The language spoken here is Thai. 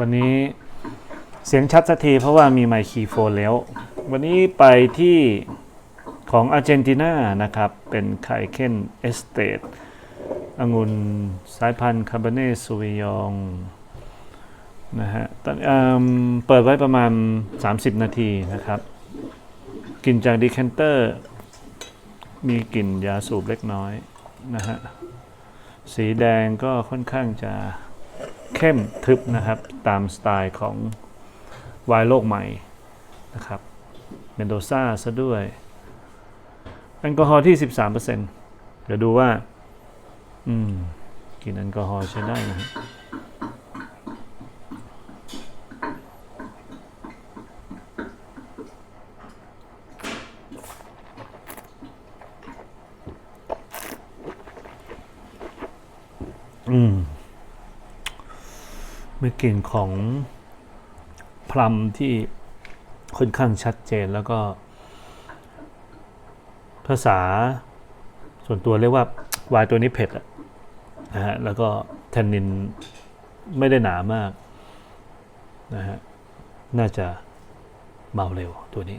วันนี้เสียงชัดสักทีเพราะว่ามีไมค์คีโฟนแล้ว วันนี้ไปที่ของอาร์เจนตินานะครับ เป็นไคเคนเอสเตดองุ่นสายพันธุ์คาร์บเนซูวิยองนะฮะตอนเอเปิดไว้ประมาณ 30 นาทีนะครับ กลิ่นจากดีแคนเตอร์ มีกลิ่นยาสูบเล็กน้อยนะฮะ สีแดงก็ค่อนข้างจะ เข้มทึบนะครับ ตามสไตล์ของวายโลกใหม่นะครับเมนโดซ่าซะด้วย แอลกอฮอล์ที่ 13%เดี๋ยวดูว่า อืมกินแอลกอฮอล์ใช้ได้นะอืม มีกลิ่นของพลัมที่ค่อนข้างชัดเจนแล้วก็ ภาษาส่วนตัวเรียกว่าวายตัวนี้เผ็ดอะนะฮะแล้วก็แทนนินไม่ได้หนามากนะฮะน่าจะเมาเร็วตัวนี้